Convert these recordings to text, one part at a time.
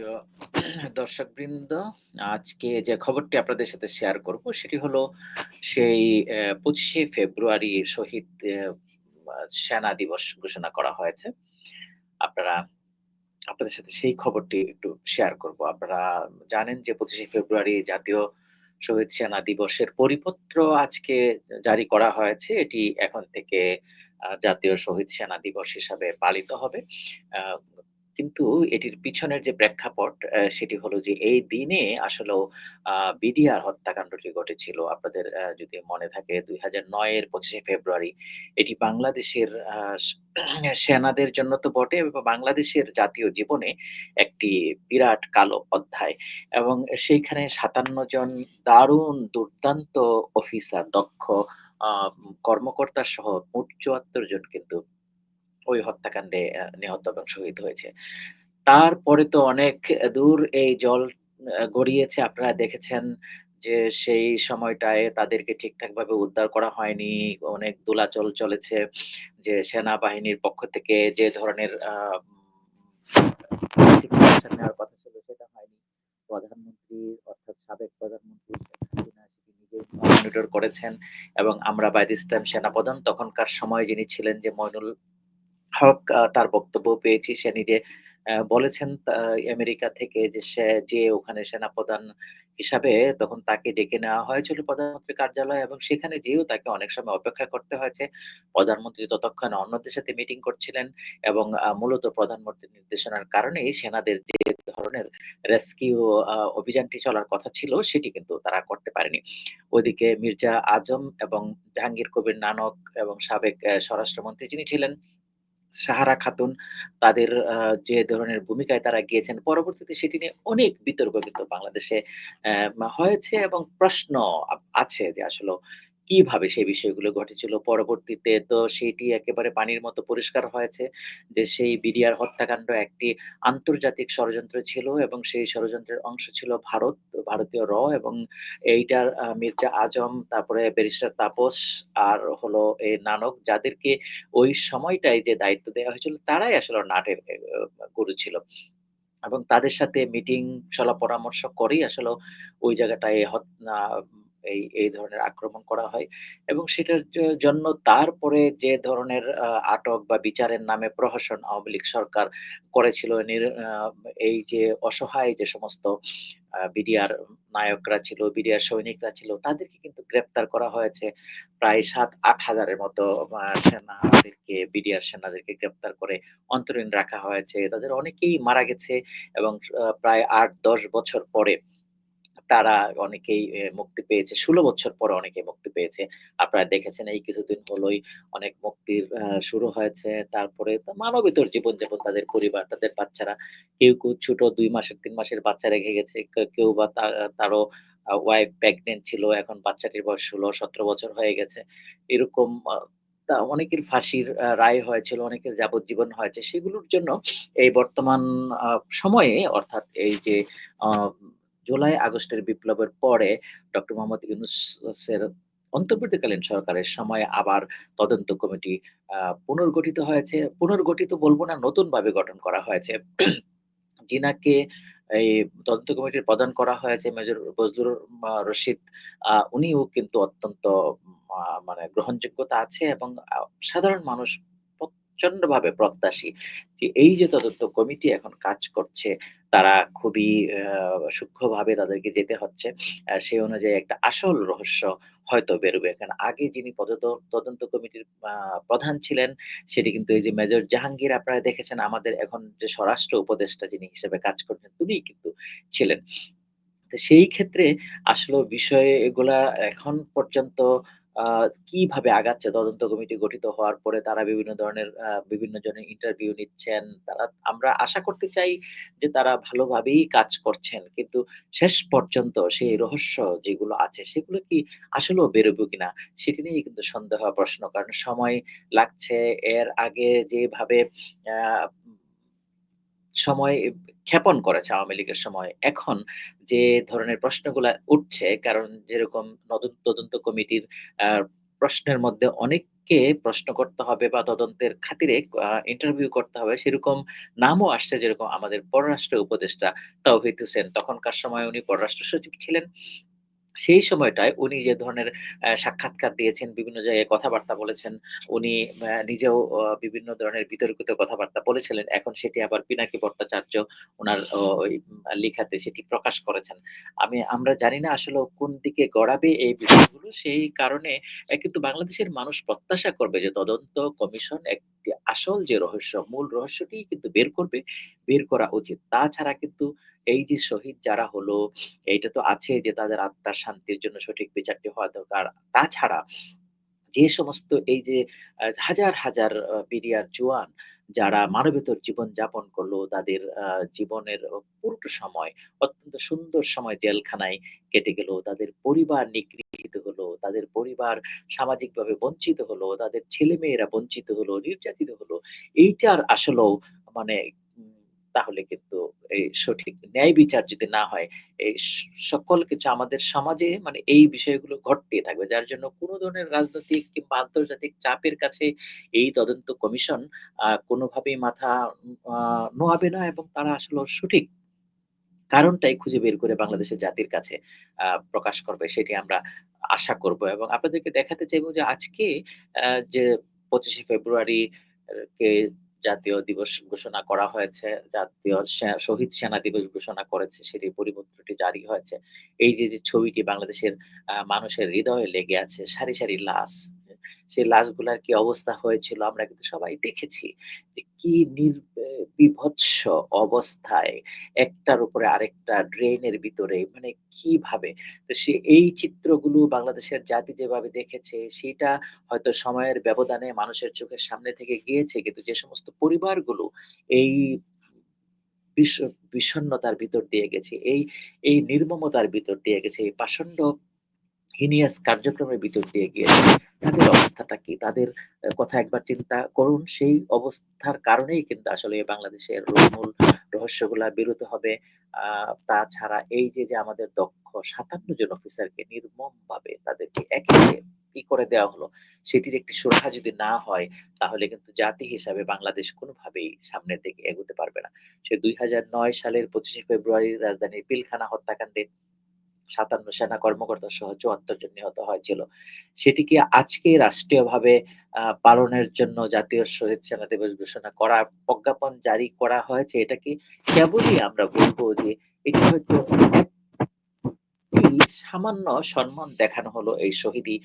প্রিয় দর্শকবৃন্দ, আজকে যে খবরটি আপনাদের সাথে শেয়ার করব সেটি হলো সেই ২৫শে ফেব্রুয়ারি শহীদ সেনা দিবস ঘোষণা করা হয়েছে। আপনারা আপনাদের সাথে সেই খবরটি একটু শেয়ার করব। আপনারা জানেন যে ২৫শে ফেব্রুয়ারি জাতীয় শহীদ সেনা দিবসের পরিপত্র আজকে জারি করা হয়েছে। এটি এখন থেকে জাতীয় শহীদ সেনা দিবস হিসাবে পালিত হবে। কিন্তু এটির পিছনের যে প্রেক্ষাপট সেটি হলো যে এই দিনে আসলেও বিডিআর হত্যাকাণ্ডটি ঘটেছিল। আপনাদের যদি মনে থাকে ২০০৯ এর ২৫শে ফেব্রুয়ারি এটি বাংলাদেশের সেনাদের জন্য তো বটে এবং বাংলাদেশের জাতীয় জীবনে একটি বিরাট কালো অধ্যায় এবং সেইখানে ৫৭ জন দারুণ দুর্দান্ত অফিসার, দক্ষ কর্মকর্তা সহ মোট ৭৪ জন কিন্তু ওই হত্যাকাণ্ডে নিহত এবং শহীদ হয়েছে। তারপরে তো অনেক দূর এই জল গড়িয়েছে। আপনারা দেখেছেন যে সেই সময়টায় তাদেরকে ঠিকঠাক ভাবে উদ্ধার করা হয়নি। অনেক দোলাচল চলেছে যে সেনাবাহিনীর পক্ষ থেকে যে ধরনের নেওয়ার কথা ছিল সেটা হয়নি। প্রধানমন্ত্রী অর্থাৎ সাবেক প্রধানমন্ত্রী মনিটর করেছেন এবং আমরা বাই দিস টাইম সেনাপ্রধান, তখনকার সময় যিনি ছিলেন যে মইনুল হক তার বক্তব্য পেয়েছি। সে নিজে বলেছেন আমেরিকা থেকে যে সে যেয়ে ওখানে সেনাপ্রধান হিসাবে তখন তাকে ডেকে নেওয়া হয়েছিল প্রধানমন্ত্রী কার্যালয়ে এবং সেখানে যেয়েও তাকে অনেক সময় অপেক্ষা করতে হয়েছে। প্রধানমন্ত্রী ততক্ষণে অন্যদের সাথে মিটিং করছিলেন এবং মূলত প্রধানমন্ত্রীর নির্দেশনার কারণেই সেনাদের যে ধরনের রেস্কিউ অভিযানটি চলার কথা ছিল সেটি কিন্তু তারা করতে পারেনি। ওইদিকে মির্জা আজম এবং জাহাঙ্গীর কবির নানক এবং সাবেক স্বরাষ্ট্রমন্ত্রী যিনি ছিলেন সাহারা খাতুন তাদের যে ধরনের ভূমিকায় তারা গিয়েছেন, পরবর্তীতে সেটি নিয়ে অনেক বিতর্ক কিন্তু বাংলাদেশে হয়েছে এবং প্রশ্ন আছে যে আসলেও কীভাবে সেই বিষয়গুলো ঘটেছিল। পরবর্তীতে তো সেটি একেবারে পানির মতো পরিষ্কার হয়েছে যে সেই বিডিআর হত্যাকাণ্ড একটি আন্তর্জাতিক ষড়যন্ত্র ছিল এবং সেই ষড়যন্ত্রের অংশ ছিল ভারত, ভারতীয় র এবং এইটার মির্জা আজম, তারপরে ব্যারিস্টার তাপস আর হলো এই নানক যাদেরকে ওই সময়টায় যে দায়িত্ব দেওয়া হয়েছিল তারাই আসলে নাটের গুরু ছিল। এবং তাদের সাথে মিটিং সলা পরামর্শ করেই আসলে ওই জায়গাটায় এই, এই ধরনের আক্রমণ করা হয় এবং সেটার জন্য তারপরে যে ধরনের আটক বা বিচারের নামে প্রহসন আওয়ামী লীগ সরকার করেছিল এই যে অসহায় যে সমস্ত বিডিআর নায়করা ছিল, বিডিআর সৈনিকরা ছিল তাদেরকে কিন্তু গ্রেপ্তার করা হয়েছে। প্রায় ৭-৮ হাজারের মতো সেনাদেরকে বিডিআর সেনাদেরকে গ্রেপ্তার করে অন্তরীণ রাখা হয়েছে। তাদের অনেকেই মারা গেছে এবং প্রায় আট দশ বছর পরে তারা অনেকেই মুক্তি পেয়েছে। ১৬ বছর পরে অনেকে মুক্তি পেয়েছে। আপনারা দেখেছেন এই কিছুদিন হলোই অনেক মুক্তির শুরু হয়েছে। তারপরে মানবেতর জীবনযাপন তাদের পরিবার, তাদের বাচ্চারা। কেউ, কেউ ছোট দুই মাসের তিন মাসের বাচ্চা রেখে গেছে। কেউ বা তারও ওয়াইফ প্রেগন্যান্ট ছিল। এখন বাচ্চাটির বয়স ১৬-১৭ বছর হয়ে গেছে। এরকম অনেকের ফাঁসির রায় হয়েছিল, অনেকের যাবজ্জীবন হয়েছে। সেগুলোর জন্য এই বর্তমান সময়ে অর্থাৎ এই যে জুলাই আগস্টের বিপ্লবের পরে ডক্টর মোহাম্মদ ইউনুস এর অন্তর্বর্তীকালীন সরকারের সময়ে আবার তদন্ত কমিটি পুনর্গঠিত হয়েছে। পুনর্গঠিত বলব না, নতুনভাবে গঠন করা হয়েছে। জিনাকে এই তদন্ত কমিটির প্রদান করা হয়েছে মেজর বজলুর রশিদ। উনিও কিন্তু অত্যন্ত মানে গ্রহণযোগ্যতা আছে এবং সাধারণ মানুষ প্রচন্ডভাবে প্রত্যাশী যে এই যে তদন্ত কমিটি এখন কাজ করছে, তারা খুবই সূক্ষ্মভাবে তাদেরকে যেতে হচ্ছে। সেই অনুযায়ী একটা আসল রহস্য হয়তো বেরোবে। কারণ আগে যিনি তদন্ত কমিটির প্রধান ছিলেন, সেটি কিন্তু এই যে মেজর জাহাঙ্গীর আপনারা দেখেছেন আমাদের এখন যে স্বরাষ্ট্র উপদেষ্টা যিনি হিসেবে কাজ করছেন, তিনি কিন্তু ছিলেন। সেই ক্ষেত্রে আসলেও বিষয় এগুলা এখন পর্যন্ত কীভাবে আগাচ্ছে তদন্ত কমিটি গঠিত হওয়ার পরে তারা বিভিন্ন ধরনের বিভিন্ন জনের ইন্টারভিউ নিচ্ছেন। তারা, আমরা আশা করতে চাই যে তারা ভালোভাবেই কাজ করছেন। কিন্তু শেষ পর্যন্ত সেই রহস্য যেগুলো আছে, সেগুলো কি আসলেও বেরোবে কিনা, সেটি নিয়েই কিন্তু সন্দেহ প্রশ্ন। কারণ সময় লাগছে। এর আগে যেভাবে সময় ক্ষেপণ করেছে আওয়ামী লীগের সময়। এখন যে ধরনের প্রশ্নগুলা উঠছে, কারণ যেরকম নতুন তদন্ত কমিটির প্রশ্নের মধ্যে অনেক কে প্রশ্ন করতে হবে বা তদন্তের খাতিরে ইন্টারভিউ করতে হবে, সেরকম নামও আসছে যেরকম আমাদের পররাষ্ট্র উপদেষ্টা তাওহিদ হোসেন। তখনকার সময় উনি পররাষ্ট্র সচিব ছিলেন। সেই সময়টায় উনি যে ধরনের সাক্ষাৎকার দিয়েছেন, বিভিন্ন জায়গায় কথাবার্তা বলেছেন, উনি নিজেও বিভিন্ন ধরনের বিতর্কিত কথাবার্তা বলেছিলেন। এখন সেটি আবার পিনাকি ভট্টাচার্য ওনার লিখাতে সেটি প্রকাশ করেছেন। আমি আমরা জানি না আসলেও কোন দিকে গড়াবে এই বিষয়গুলো। সেই কারণে কিন্তু বাংলাদেশের মানুষ প্রত্যাশা করবে যে তদন্ত কমিশন আসল যে রহস্য, মূল রহস্যটি কিন্তু বের করবে, বের করা উচিত। তাছাড়া কিন্তু এই যে শহীদ যারা হলো, এইটা তো আছে যে তাদের আত্মার শান্তির জন্য সঠিক বিচারটি হওয়া দরকার। তাছাড়া যে সমস্ত এই যে হাজার, হাজার আ জোয়ান যারা মানবেতর জীবন যাপন করল, তাদের জীবনের পুরোটা সময় অত্যন্ত সুন্দর সময় জেলখানায় কেটে গেল। তাদের পরিবার নিগৃহীত হলো, তাদের পরিবার সামাজিকভাবে বঞ্চিত হলো, তাদের ছেলেমেয়েরা বঞ্চিত হলো, নির্যাতিত হলো। এইটার আসলেও মানে তাহলে কিন্তু এই সঠিক ন্যায় বিচার যদি না হয়, এই সকল কিছু আমাদের সমাজে মানে এই বিষয়গুলো ঘটতেই থাকবে। যার জন্য কোনো ধরনের রাজনৈতিক কিংবা আন্তর্জাতিক চাপের কাছে এই তদন্ত কমিশন কোনভাবেই মাথা নোয়াবে না এবং তারা আসলেও সঠিক কারণটাই খুঁজে বের করে বাংলাদেশের জাতির কাছে প্রকাশ করবে সেটি আমরা আশা করব এবং আপনাদেরকে দেখাতে চাইব যে আজকে যে ২৫শে ফেব্রুয়ারি কে জাতীয় দিবস ঘোষণা করা হয়েছে। জাতীয় শহীদ সেনা দিবস ঘোষণা করেছে। সেটি পরিপত্রটি জারি হয়েছে। এই যে, ছবিটি বাংলাদেশের মানুষের হৃদয়ে লেগে আছে, সারি, সারি লাশ। সেই লাশগুলার কি অবস্থা হয়েছিল আমরা কিন্তু সবাই দেখেছি। যে কি নির এ অবস্থায় একটার উপরে আরেকটা ড্রেনের ভিতরে মানে কীভাবে? তো সে এই চিত্রগুলো বাংলাদেশের জাতি যেভাবে দেখেছে সেটা হয়তো সময়ের ব্যবধানে মানুষের চোখের সামনে থেকে গিয়েছে। কিন্তু যে সমস্ত পরিবারগুলো এই বিষ বিষণ্ণতার ভিতর দিয়ে গেছে, এই, এই নির্মমতার ভিতর দিয়ে গেছে, এই পাষণ্ড হিনিয়াস কার্যক্রমের ভিতর দিয়ে গিয়েছে। তাদের অবস্থাটা কি? তাদের কথা একবার চিন্তা করুন। সেই অবস্থার কারণেই কিন্তু আসলে বাংলাদেশের মূল রহস্যগুলা বেরোতে হবে। তাছাড়া এই যে, যে আমাদের দক্ষ ৫৭ জন অফিসারকে নির্মমভাবে তাদেরকে একে, কি করে দেওয়া হলো। সেটির একটি সুরাহা যদি না হয় তাহলে কিন্তু জাতি হিসাবে বাংলাদেশ কোনোভাবেই সামনের দিকে এগোতে পারবে না। সে ২০০৯ সালের ২৫শে ফেব্রুয়ারির রাজধানীর পিলখানা হত্যাকাণ্ডে ৫৭ সেনা কর্মকর্তা সহ ৭৪ জন নিহত হয়েছিল। সেটি কি আজকে রাষ্ট্রীয়ভাবে পালনের জন্য জাতীয় শহীদ সেনা দিবস ঘোষণা করার প্রজ্ঞাপন জারি করা হয়েছে। এটা কি কেবলই আমরা বলব যে এটা হয়তো সামান্য সম্মান দেখানো হলো এই শহীদি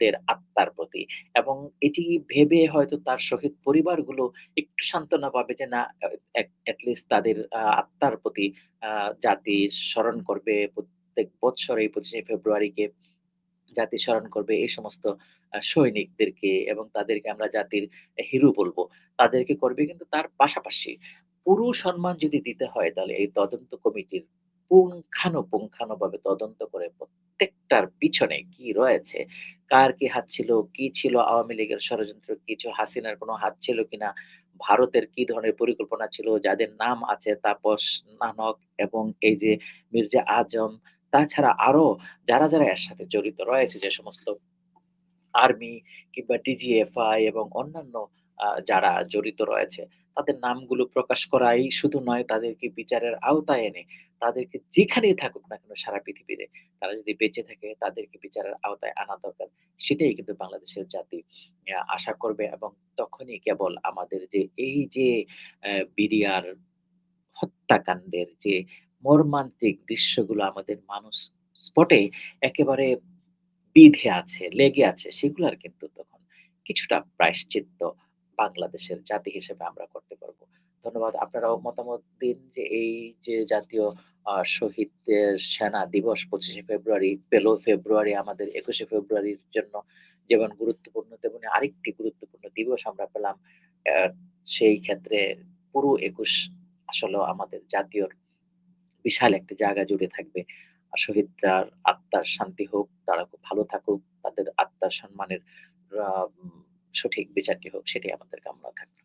দের আত্মার প্রতি এবং এটি ভেবে হয়তো তার শহীদ পরিবারগুলো একটু সান্ত্বনা পাবে যে না আ এট এট লিস্ট তাদের আত্মার প্রতি জাতি স্মরণ করবে। প্রত্যেক বৎসর এই ২৫শে ফেব্রুয়ারিকে জাতি স্মরণ করবে এই সমস্ত সৈনিকদেরকে এবং তাদেরকে আমরা জাতির হিরো বলব। তাদেরকে করবে কিন্তু তার পাশাপাশি পুরো সম্মান যদি দিতে হয় তাহলে এই তদন্ত কমিটির পুঙ্খানুপুঙ্খানুভাবে তদন্ত করে প্রত্যেকটার পিছনে কি রয়েছে, কার কি হাত ছিল, কি ছিল আওয়ামী লীগের ষড়যন্ত্র, কিছু হাসিনার কোন হাত ছিল কিনা, ভারতের কি ধরনের পরিকল্পনা ছিল, যাদের নাম আছে তাপস নানক এবং এই যে মির্জা আজম তাছাড়া আরও যারা, যারা এর সাথে জড়িত রয়েছে যে সমস্ত আর্মি কিংবা ডিজিএফআই এবং অন্যান্য যারা জড়িত রয়েছে তাদের নামগুলো প্রকাশ করাই শুধু নয় তাদেরকে বিচারের আওতায় এনে তাদেরকে যেখানেই থাকুক না কেন সারা পৃথিবীতে তারা যদি বেঁচে থাকে তাদেরকে বিচারের আওতায় আনা দরকার। সেটাই কিন্তু বাংলাদেশের জাতি আশা করবে এবং তখনই কেবল আমাদের যে এই যে বিডিআর হত্যাকাণ্ডের যে মর্মান্তিক দৃশ্যগুলো আমাদের মানুষ স্পটে একেবারে বিঁধে আছে, লেগে আছে সেগুলার কিন্তু তখন কিছুটা প্রায়শ্চিত্ত বাংলাদেশের জাতি হিসেবে আমরা করতে পারব ধন্যবাদ। আপনারাও মতামত দিন যে এই যে জাতীয় আ শহীদদের সেনা দিবস ২৫শে ফেব্রুয়ারি পেল ফেব্রুয়ারি আমাদের ২১শে ফেব্রুয়ারির জন্য যেমন গুরুত্বপূর্ণ তেমনি আরেকটি গুরুত্বপূর্ণ দিবস আমরা পেলাম। সেই ক্ষেত্রে পুরো ২১ আসলেও আমাদের জাতীয় বিশাল একটা জায়গা জুড়ে থাকবে। আর শহীদরার আত্মার শান্তি হোক, তারা খুব ভালো থাকুক, তাদের আত্মার সম্মানের সঠিক বিচারটি হোক সেটাই আমাদের কামনা থাকবে।